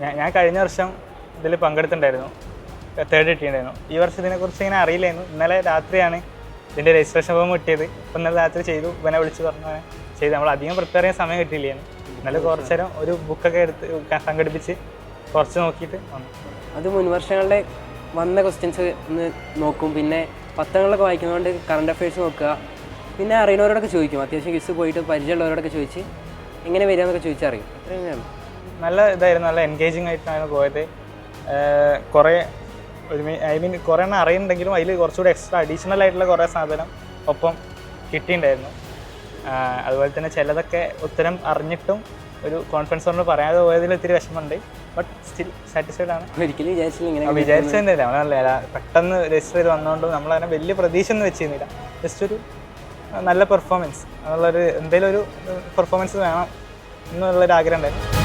ഞാൻ കഴിഞ്ഞ വർഷം ഇതിൽ പങ്കെടുത്തിട്ടുണ്ടായിരുന്നു. തേർഡ് കിട്ടിയിട്ടുണ്ടായിരുന്നു. ഈ വർഷം ഇതിനെക്കുറിച്ച് ഇങ്ങനെ അറിയില്ലായിരുന്നു. ഇന്നലെ രാത്രിയാണ് ഇതിന്റെ രജിസ്ട്രേഷൻ ഫോം കിട്ടിയത്. ഇപ്പം ഇന്നലെ രാത്രി ചെയ്തു. ഇവനെ വിളിച്ച് പറഞ്ഞു ചെയ്തു. നമ്മൾ അധികം പ്രിപ്പയർ ചെയ്യാൻ സമയം കിട്ടിയില്ലായിരുന്നു ഇന്നലെ കുറച്ചേരം ഒരു ബുക്കൊക്കെ എടുത്ത് സംഘടിപ്പിച്ച് കുറച്ച് നോക്കിയിട്ട് വന്നു. അത് മുൻ വർഷങ്ങളുടെ വന്ന ക്വസ്റ്റ്യൻസ് ഒന്ന് നോക്കും. പിന്നെ പത്രങ്ങളൊക്കെ വായിക്കുന്നതുകൊണ്ട് കറണ്ട് അഫയേഴ്സ് നോക്കുക. പിന്നെ അറിയുന്നവരോടൊക്കെ ചോദിക്കും. അത്യാവശ്യം ക്വിസ് പോയിട്ട് പരിചയമുള്ളവരോടൊക്കെ ചോദിച്ച് എങ്ങനെ വരിക എന്നൊക്കെ ചോദിച്ചറിയും അത്രയും നല്ല ഇതായിരുന്നു നല്ല എൻഗേജിങ് ആയിട്ടാണ് പോയത്. കുറേ ഒരു ഐ മീൻ കുറേ എണ്ണം അറിയുന്നുണ്ടെങ്കിലും അതിൽ കുറച്ചുകൂടി എക്സ്ട്രാ അഡീഷണൽ ആയിട്ടുള്ള കുറേ സാധനം ഒപ്പം കിട്ടിയിട്ടുണ്ടായിരുന്നു. അതുപോലെ തന്നെ ചിലതൊക്കെ ഉത്തരം അറിഞ്ഞിട്ടും ഒരു കോൺഫിഡൻസ് കൊണ്ട് പറയാതെ പോയതിൽ ഒത്തിരി വിഷമമുണ്ട്. ബട്ട് സ്റ്റിൽ സാറ്റിസ്ഫൈഡ് ആണ്. ഒരിക്കലും വിചാരിച്ചില്ല ഇങ്ങനെ വിചാരിച്ചതന്നെ നമ്മളല്ല പെട്ടെന്ന് രജിസ്റ്റർ ചെയ്ത് വന്നുകൊണ്ട് നമ്മളതിനെ വലിയ പ്രതീക്ഷ ഒന്നും വെച്ചിരുന്നില്ല. ജസ്റ്റ് ഒരു നല്ല പെർഫോമൻസ് എന്നുള്ളൊരു എന്തെങ്കിലും ഒരു പെർഫോമൻസ് വേണം എന്നുള്ളൊരു ആഗ്രഹം ഉണ്ടായിരുന്നു.